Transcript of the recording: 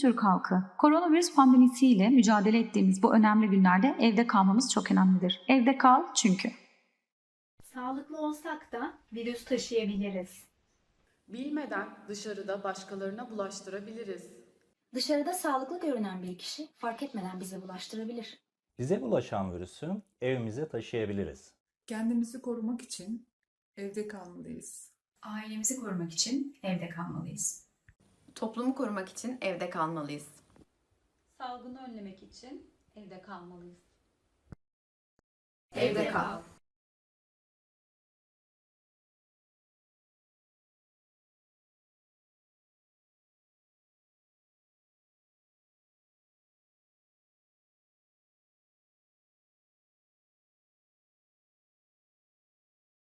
Türk halkı. Koronavirüs pandemisiyle mücadele ettiğimiz bu önemli günlerde evde kalmamız çok önemlidir. Evde kal çünkü. Sağlıklı olsak da virüs taşıyabiliriz. Bilmeden dışarıda başkalarına bulaştırabiliriz. Dışarıda sağlıklı görünen bir kişi fark etmeden bize bulaştırabilir. Bize bulaşan virüsü evimize taşıyabiliriz. Kendimizi korumak için evde kalmalıyız. Ailemizi korumak için evde kalmalıyız. Toplumu korumak için evde kalmalıyız. Salgını önlemek için evde kalmalıyız. Evde kal.